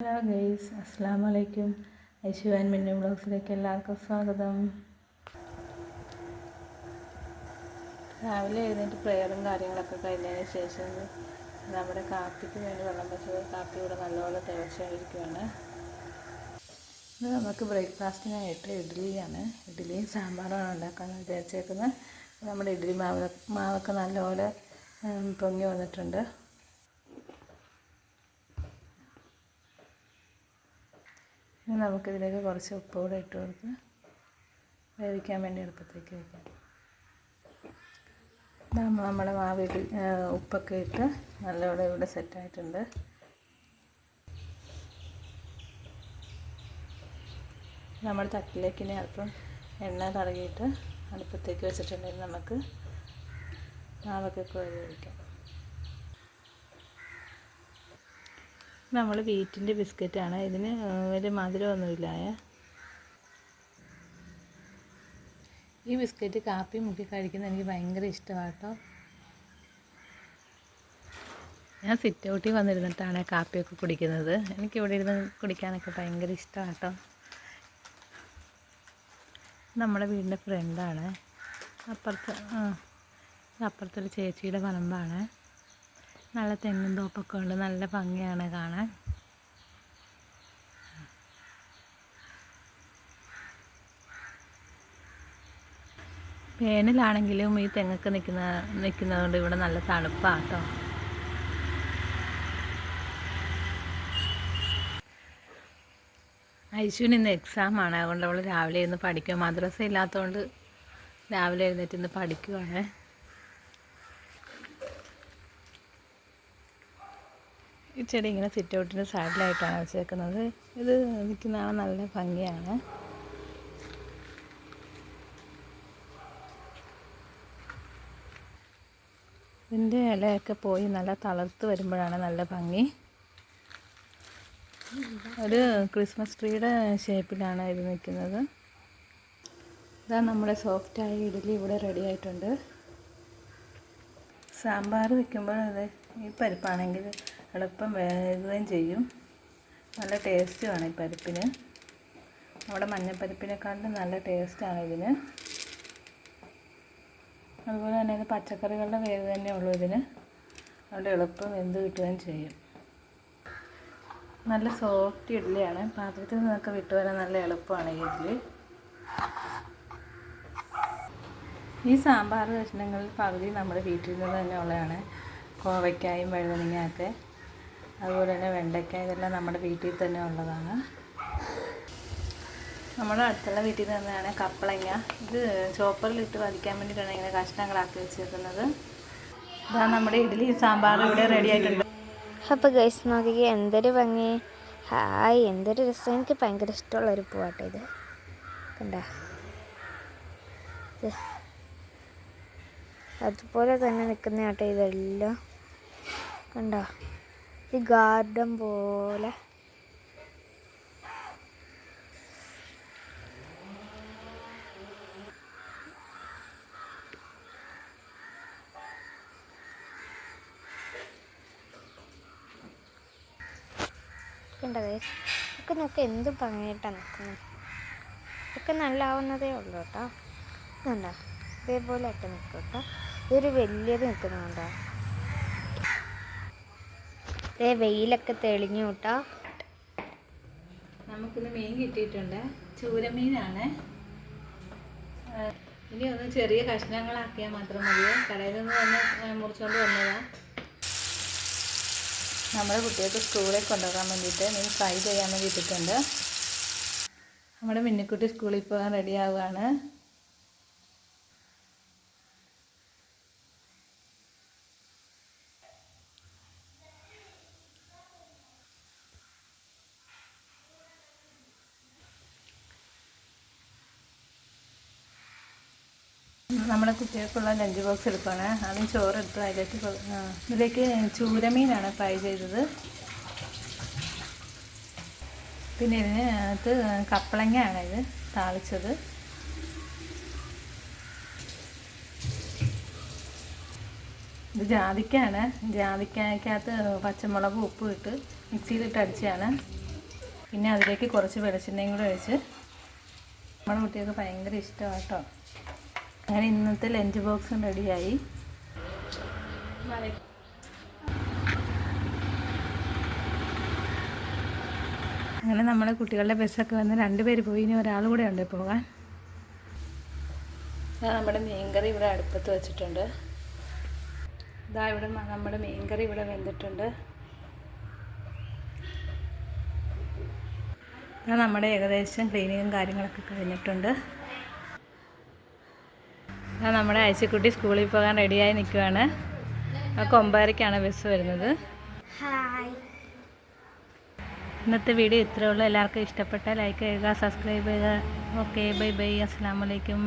Hello guys അസ്സാം വലൈക്കും Aishu and മിന്നു ബ്ലോഗ്സിലേക്ക് എല്ലാവർക്കും സ്വാഗതം. രാവിലെ എഴുന്നേറ്റ് പ്രെയറും കാര്യങ്ങളൊക്കെ കഴിഞ്ഞതിന് ശേഷം നമ്മുടെ കാപ്പിക്ക് വേണ്ടി വെള്ളം വെച്ചത് കാപ്പി ഇവിടെ നല്ലപോലെ തിളച്ചായിരിക്കുകയാണ് ഇത് നമുക്ക് ബ്രേക്ക്ഫാസ്റ്റിനായിട്ട് ഇഡ്ഡലിയാണ്. ഇഡ്ഡലിയും സാമ്പാറുമാണ് ഉണ്ടാക്കാമെന്ന് വിചാരിച്ചേക്കുന്നത്. നമ്മുടെ ഇഡ്ഡലി മാവ് മാവൊക്കെ നല്ലപോലെ പൊങ്ങി വന്നിട്ടുണ്ട്. ഇനി നമുക്കിതിലേക്ക് കുറച്ച് ഉപ്പ് കൂടെ ഇട്ട് കൊടുത്ത് വേവിക്കാൻ വേണ്ടി എളുപ്പത്തേക്ക് വയ്ക്കാം നമ്മൾ നമ്മുടെ മാവ് ഇട്ട് ഉപ്പൊക്കെ ഇട്ട് നല്ലോണം ഇവിടെ സെറ്റായിട്ടുണ്ട് നമ്മൾ തട്ടിലേക്ക് ഇനി അല്പം എണ്ണ തടകിയിട്ട് അടുപ്പത്തേക്ക് വെച്ചിട്ടുണ്ടെങ്കിൽ നമുക്ക് മാവൊക്കെ കോരി ഒഴിക്കാം. നമ്മൾ വീറ്റിന്റെ ബിസ്ക്കറ്റാണ്. ഇതിന് വലിയ മധുരമൊന്നുമില്ല. ഈ ബിസ്ക്കറ്റ് കാപ്പി മുക്കി കഴിക്കുന്നത് എനിക്ക് ഭയങ്കര ഇഷ്ടമാണ് കേട്ടോ ഞാൻ സിറ്റ് ഔട്ടിൽ വന്നിരുന്നിട്ടാണ് കാപ്പിയൊക്കെ കുടിക്കുന്നത്. എനിക്കിവിടെ ഇരുന്ന് കുടിക്കാനൊക്കെ ഭയങ്കര ഇഷ്ടമാണ് കേട്ടോ നമ്മുടെ വീടിന്റെ ഫ്രണ്ടാണ് അപ്പുറത്ത് അപ്പുറത്തൊരു ചേച്ചിയുടെ പറമ്പാണ്. നല്ല തെങ്ങും തോപ്പൊക്കെ ഉണ്ട്. നല്ല ഭംഗിയാണ് കാണാൻ. വേനലാണെങ്കിലും ഈ തെങ്ങൊക്കെ നിൽക്കുന്ന നിൽക്കുന്നതുകൊണ്ട് ഇവിടെ നല്ല തണുപ്പാണ് കേട്ടോ ഐശുവിന് ഇന്ന് എക്സാമാണ് അതുകൊണ്ട് അവൾ രാവിലെ ഇരുന്ന് പഠിക്കുക മദ്രസ ഇല്ലാത്തതുകൊണ്ട് രാവിലെ എഴുന്നേറ്റ് ഇന്ന് പഠിക്കുവാണ്. ഈ ചെടി ഇങ്ങനെ സിറ്റ് സൈഡിലായിട്ടാണ് വെച്ചേക്കുന്നത്. ഇത് നിൽക്കുന്നതാണ് നല്ല ഭംഗിയാണ്. ഇതിന്റെ ഇലയൊക്കെ പോയി നല്ല തളർത്ത് വരുമ്പോഴാണ് നല്ല ഭംഗി. ഒരു ക്രിസ്മസ് ട്രീയുടെ ഷേപ്പിലാണ് ഇത് നിൽക്കുന്നത്. ഇതാ നമ്മുടെ സോഫ്റ്റായ ഇഡലി ഇവിടെ റെഡി ആയിട്ടുണ്ട്. സാമ്പാർ വെക്കുമ്പോൾ അത് ഈ പരിപ്പാണെങ്കിൽ എളുപ്പം വേകുകയും ചെയ്യും. നല്ല ടേസ്റ്റുമാണ് ഈ പരിപ്പിന്. നമ്മുടെ മഞ്ഞപ്പരിപ്പിനെക്കാളും നല്ല ടേസ്റ്റാണ് ഇതിന്. അതുപോലെ തന്നെ ഇത് പച്ചക്കറികളുടെ വേവ് തന്നെ ഉള്ളൂ ഇതിന്. അതുകൊണ്ട് എളുപ്പം വെന്ത് കിട്ടുകയും ചെയ്യും. നല്ല സോഫ്റ്റ് ഇഡ്ഡലിയാണ് പാത്രത്തിൽ നിന്നൊക്കെ വിട്ടുവരാൻ നല്ല എളുപ്പമാണ് ഈ ഇഡ്ഡലി ഈ സാമ്പാർ കഷ്ണങ്ങളിൽ പകുതി നമ്മുടെ വീട്ടിൽ നിന്ന് തന്നെ ഉള്ളതാണ്. കോവയ്ക്കായും വഴുതനങ്ങയൊക്കെ. അതുപോലെ തന്നെ വെണ്ടയ്ക്ക ഇതെല്ലാം നമ്മുടെ വീട്ടിൽ തന്നെ ഉള്ളതാണ്. നമ്മുടെ അടുത്തുള്ള വീട്ടിൽ നിന്ന് തന്നെയാണ് കപ്പളങ്ങ. ഇത് ചോപ്പറിലിട്ട് വധിക്കാൻ വേണ്ടിയിട്ടാണ് ഇങ്ങനെ കഷ്ണങ്ങളാക്കി വെച്ചിരിക്കുന്നത് ഇതാ നമ്മുടെ ഇഡ്ഡലി സാമ്പാർ ഇവിടെ റെഡി ആയിട്ടുണ്ട്. അപ്പോൾ ഗൈസ് നോക്കിക്കേ എന്തൊരു ഭംഗി. ഹായ് എന്തൊരു രസം. എനിക്ക് ഭയങ്കര ഇഷ്ടമുള്ള ഒരു പൂവാട്ടോ ഇത്. കണ്ട? അതുപോലെ തന്നെ നിൽക്കുന്ന ആട്ടോ ഇതെല്ലാം. കണ്ടോ? ഈ ഗാർഡൻ പോലെ. ഒക്കെ നോക്കി എന്ത് ഭംഗിയായിട്ടാണ് നിൽക്കുന്നത് ഒക്കെ നല്ലാവുന്നതേ ഉള്ളൂ കേട്ടോ. ഇതേപോലെ ഒക്കെ നിൽക്കും കേട്ടോ. ഇതൊരു വലിയത് നിൽക്കുന്നുണ്ടോ ഇതേ വെയിലൊക്കെ തെളിഞ്ഞു കേട്ടോ. നമുക്കിന്ന് മീൻ കിട്ടിയിട്ടുണ്ട്. ചൂരമീനാണ്. ഇനി ഒന്ന് ചെറിയ കഷ്ണങ്ങളാക്കിയാൽ മാത്രം മതി. കടയിൽ നിന്ന് തന്നെ മുറിച്ചുകൊണ്ട് വന്നതാണ് നമ്മുടെ കുട്ടികൾക്ക് സ്കൂളിൽ കൊണ്ടുപോകാൻ വേണ്ടിയിട്ട് മീൻ ഫ്രൈ ചെയ്യാൻ വേണ്ടി ഇട്ടിട്ടുണ്ട് നമ്മുടെ മിന്നിക്കുട്ടി സ്കൂളിൽ പോകാൻ റെഡി ആവുകയാണ്. നമ്മുടെ കുട്ടികൾക്കുള്ള ലഞ്ച് ബോക്സ് എടുക്കുകയാണ് ചോറ് എടുത്ത് അതിലേക്ക് ഇതിലേക്ക് ചൂരമീനാണ് ഫ്രൈ ചെയ്തത്. പിന്നെ ഇതിനകത്ത് കപ്പളങ്ങയാണ് ഇത് താളിച്ചത്. ഇത് ജാതിക്കയാണ് ജാതിക്കകത്ത് പച്ചമുളക് ഉപ്പ് ഇട്ട് മിക്സിയിലിട്ട് അടിച്ചതാണ്. പിന്നെ അതിലേക്ക് കുറച്ച് വെളിച്ചെണ്ണയും കൂടെ ഒഴിച്ച്. നമ്മുടെ കുട്ടികൾക്ക് ഭയങ്കര ഇഷ്ടമാണ് കേട്ടോ. അങ്ങനെ ഇന്നത്തെ ലഞ്ച് ബോക്സും റെഡിയായി അങ്ങനെ നമ്മുടെ കുട്ടികളുടെ ബസ്സൊക്കെ വന്ന് രണ്ടുപേര് പോയി ഇനി ഒരാൾ കൂടെ ഉണ്ട് പോകാൻ. ഇതാ നമ്മുടെ മീൻകറി ഇവിടെ അടുപ്പത്ത് വെച്ചിട്ടുണ്ട്. ഇതാ ഇവിടെ നമ്മുടെ മീൻകറി ഇവിടെ വെന്തിട്ടുണ്ട്. ഇതാ നമ്മുടെ ഏകദേശം ക്ലീനിങ്ങും കാര്യങ്ങളൊക്കെ കഴിഞ്ഞിട്ടുണ്ട്. നമ്മുടെ ആഴ്ചക്കുട്ടി സ്കൂളിൽ പോകാൻ റെഡിയായി നിൽക്കുവാണ്. കൊമ്പാരയ്ക്കാണ് ബസ് വരുന്നത്. ഇന്നത്തെ വീഡിയോ ഇത്രയേ ഉള്ളൂ. എല്ലാവർക്കും ഇഷ്ടപ്പെട്ട ലൈക്ക് ചെയ്യുക സബ്സ്ക്രൈബ് ചെയ്യുക. ഓക്കെ ബൈ ബൈ അസ്സാം വലൈക്കും